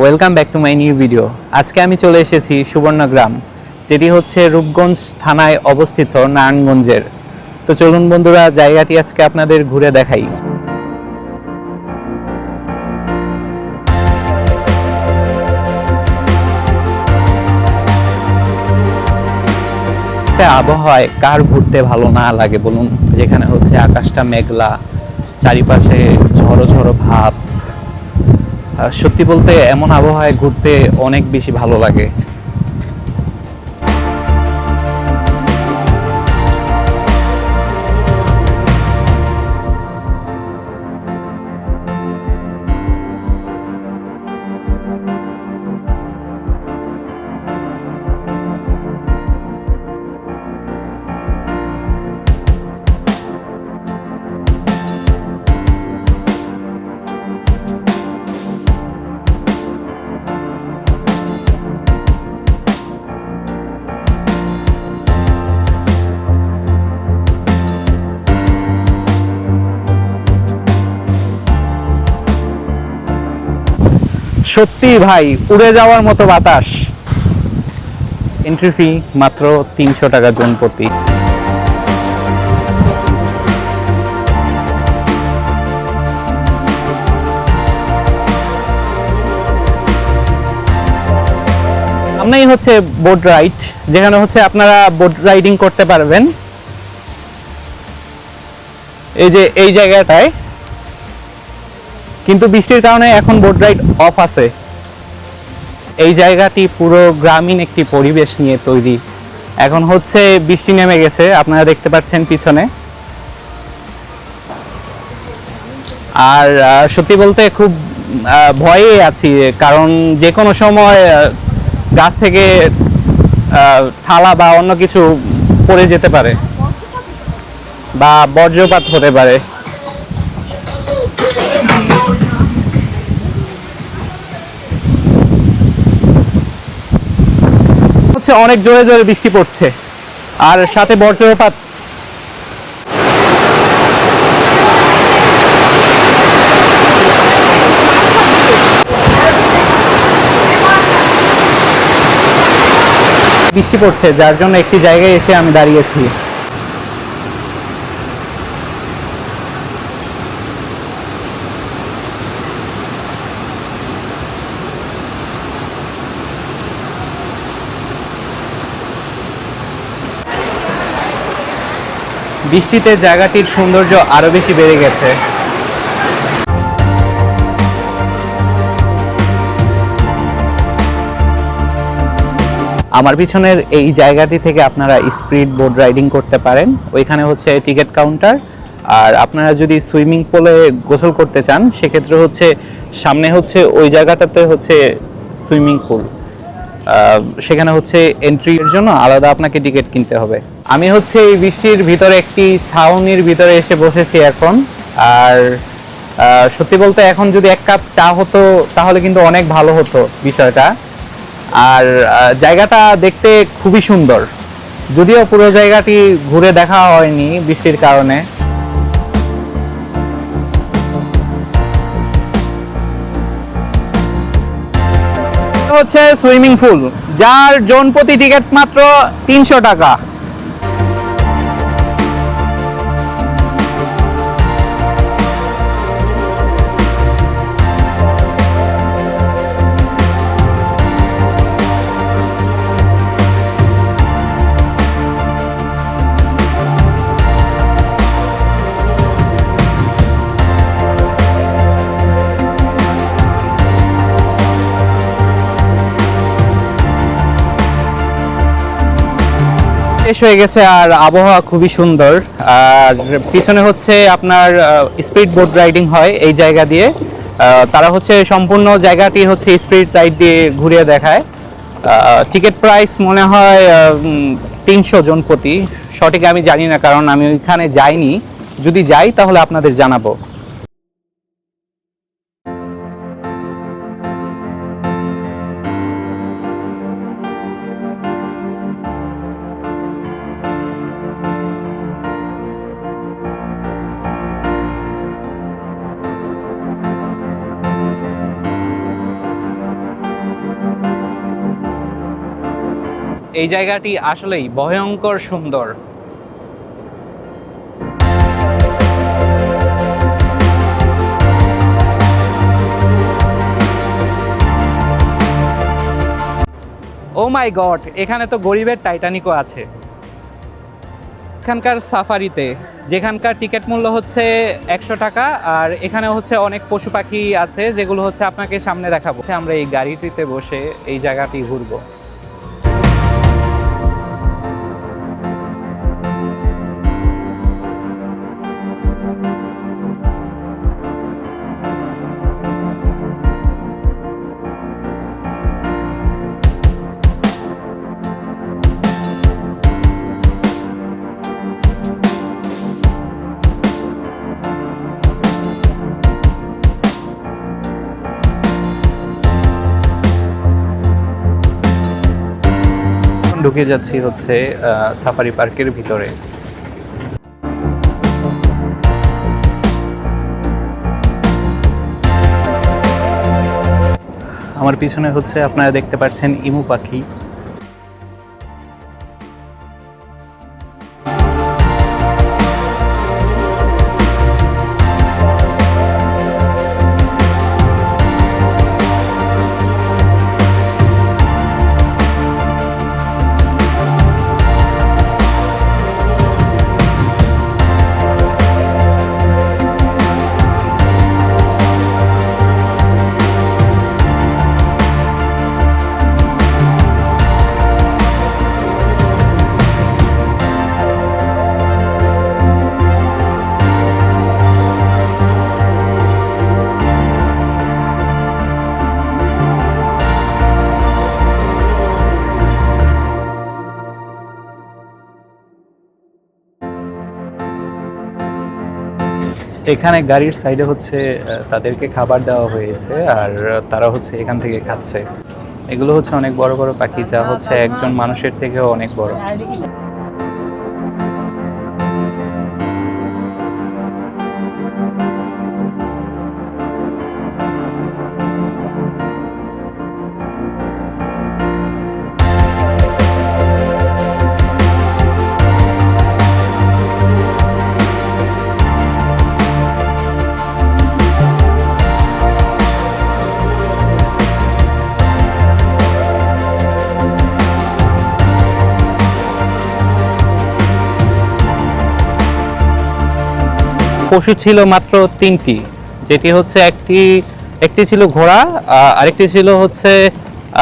Welcome back to my new video আজকে আমি চলে এসেছি সুবর্ণগ্রাম যেটি হচ্ছে রূপগঞ্জ থানায় অবস্থিত নারায়ণগঞ্জের। তো চলুন বন্ধুরা, জায়গাটি আজকে আপনাদের ঘুরে দেখাই। একটা আবহাওয়ায় কার ঘুরতে ভালো না লাগে বলুন? যেখানে হচ্ছে আকাশটা মেঘলা, চারিপাশে ঝড়ো ঝড়ো ভাব। সত্যি বলতে এমন আবহাওয়ায় ঘুরতে অনেক বেশি ভালো লাগে। সত্যি ভাই, উড়ে যাওয়ার মতো বাতাস। এন্ট্রি ফি মাত্র তিনশো টাকা জন প্রতি। সামনেই হচ্ছে বোট রাইড যেখানে হচ্ছে আপনারা বোট রাইডিং করতে পারবেন। এই যে, এই জায়গাটায় কিন্তু বৃষ্টির কারণে এখন বোট রাইড অফ আছে। এই জায়গাটি পুরো গ্রামীণ একটি পরিবেশ নিয়ে তৈরি। এখন হচ্ছে বৃষ্টি নেমে গেছে, আপনারা দেখতে পাচ্ছেন পিছনে। আর সত্যি বলতে খুব ভয়ে আছি, কারণ যে কোনো সময় গাছ থেকে থালা বা অন্য কিছু পড়ে যেতে পারে। বা বজ্রপাত হতে পারে। হচ্ছে অনেক জোরে জোরে বৃষ্টি পড়ছে। আর সাথে বজ্রপাত। বৃষ্টি পড়ছে, যার জন্য একটি জায়গায় এসে আমি দাঁড়িয়েছি। বৃষ্টিতে জায়গাটির সৌন্দর্য আরও বেশি বেড়ে গেছে। আমার পিছনের এই জায়গাটি থেকে আপনারা স্পিড বোট রাইডিং করতে পারেন। ওইখানে হচ্ছে টিকিট কাউন্টার। আর আপনারা যদি সুইমিং পুলে গোসল করতে চান, সেক্ষেত্রে হচ্ছে সামনে হচ্ছে ওই জায়গাটাতে হচ্ছে সুইমিং পুল। সেখানে হচ্ছে এন্ট্রির জন্য আলাদা আপনাকে টিকিট কিনতে হবে। আমি হচ্ছে এই বৃষ্টির ভিতরে একটি ছাউনির ভিতরে এসে বসেছি এখন। আর সত্যি বলতে এখন যদি এক কাপ চা হতো, তাহলে কিন্তু অনেক ভালো হতো বিষয়টা। আর জায়গাটা দেখতে খুবই সুন্দর। যদিও পুরো জায়গাটি ঘুরে দেখা হয়নি বৃষ্টির কারণে। হচ্ছে সুইমিং পুল, যার জন প্রতি টিকিট মাত্র তিনশো টাকা। শেষ হয়ে গেছে আর আবহাওয়া খুবই সুন্দর। আর পিছনে হচ্ছে আপনার স্পিড বোট রাইডিং হয় এই জায়গা দিয়ে। তারা হচ্ছে সম্পূর্ণ জায়গাটি হচ্ছে স্পিড রাইড দিয়ে ঘুরিয়ে দেখায়। টিকিট প্রাইস মনে হয় তিনশো জন প্রতি। সঠিক আমি জানি না, কারণ আমি ওইখানে যাইনি। যদি যাই তাহলে আপনাদের জানাব। এই জায়গাটি আসলেই ভয়ঙ্কর সুন্দর। ও মাই গড এখানে তো গরিবের টাইটানিকও আছে। এখানকার সাফারিতে, যেখানকার টিকিট মূল্য হচ্ছে একশো টাকা, আর এখানে হচ্ছে অনেক পশু পাখি আছে, যেগুলো হচ্ছে আপনাকে সামনে দেখাবো। আমরা এই গাড়িটিতে বসে এই জায়গাটি ঘুরবো। ঢুকে যাচ্ছি হচ্ছে সাফারি পার্কের ভিতরে। আমার পিছনে হচ্ছে আপনারা দেখতে পাচ্ছেন ইমু পাখি। এখানে গাড়ির সাইডে হচ্ছে তাদেরকে খাবার দেওয়া হয়েছে আর তারা হচ্ছে এখান থেকে খাচ্ছে। এগুলো হচ্ছে অনেক বড় বড় পাখি, যা হচ্ছে একজন মানুষের থেকেও অনেক বড়। পশু ছিল মাত্র তিনটি। যেটি হচ্ছে একটি একটি ছিল ঘোড়া আরেকটি ছিল হচ্ছে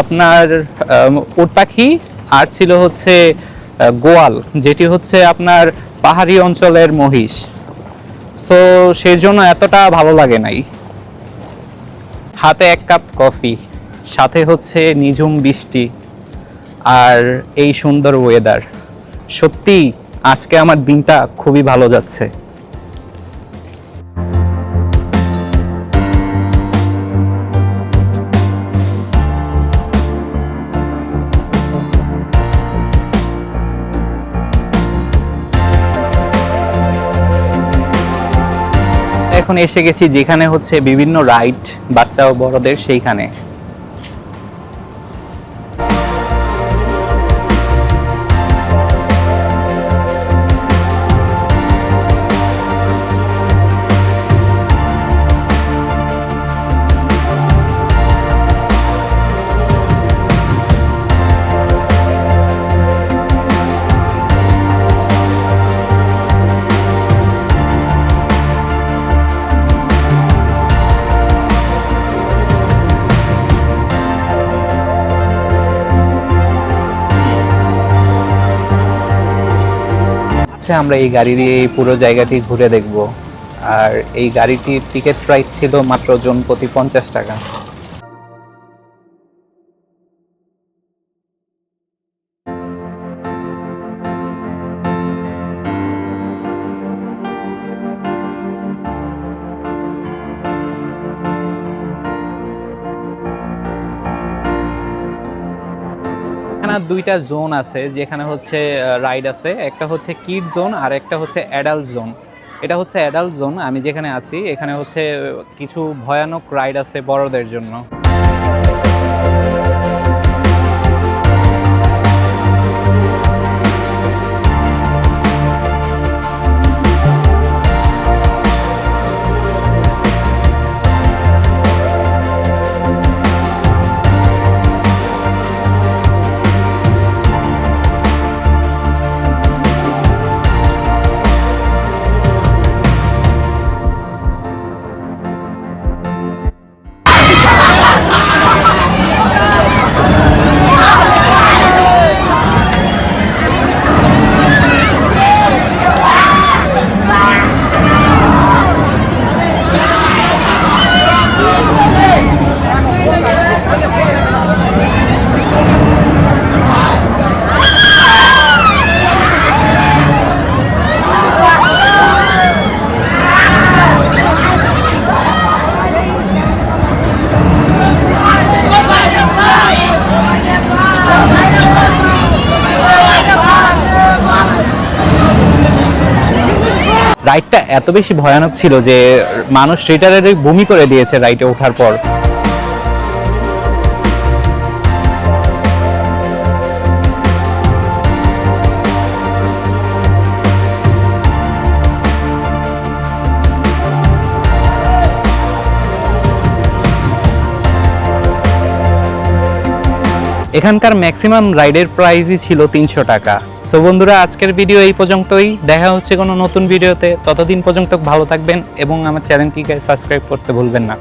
আপনার উট পাখি, আর ছিল হচ্ছে গোয়াল, যেটি হচ্ছে আপনার পাহাড়ি অঞ্চলের মহিষ। সো সেই জন্য এতটা ভালো লাগে নাই। হাতে এক কাপ কফি, সাথে হচ্ছে নিঝুম বৃষ্টি, আর এই সুন্দর ওয়েদার সত্যি আজকে আমার দিনটা খুবই ভালো যাচ্ছে। এখন এসে গেছি যেখানে হচ্ছে বিভিন্ন রাইড বাচ্চা ও বড়দের সেইখানে। হচ্ছে আমরা এই গাড়ি দিয়ে এই পুরো জায়গাটি ঘুরে দেখব। আর এই গাড়িটির টিকিট প্রাইস ছিল মাত্র জন প্রতি পঞ্চাশ টাকা। এখানে দুইটা জোন আছে, যেখানে হচ্ছে রাইড আছে। একটা হচ্ছে কিড জোন আর একটা হচ্ছে অ্যাডাল্ট জোন এটা হচ্ছে অ্যাডাল্ট জোন আমি যেখানে আছি, এখানে হচ্ছে কিছু ভয়ানক রাইড আছে বড়দের জন্য। রাইডটা এত বেশি ভয়ানক ছিল যে মানুষ রিটারের বমি করে দিয়েছে রাইডে ওঠার পর। এখানকার ম্যাক্সিমাম রাইডের প্রাইসই ছিল তিনশো টাকা। সো বন্ধুরা, আজকের ভিডিও এই পর্যন্তই। দেখা হচ্ছে কোনো নতুন ভিডিওতে ততদিন পর্যন্ত ভালো থাকবেন এবং আমার চ্যানেলটিকে সাবস্ক্রাইব করতে ভুলবেন না।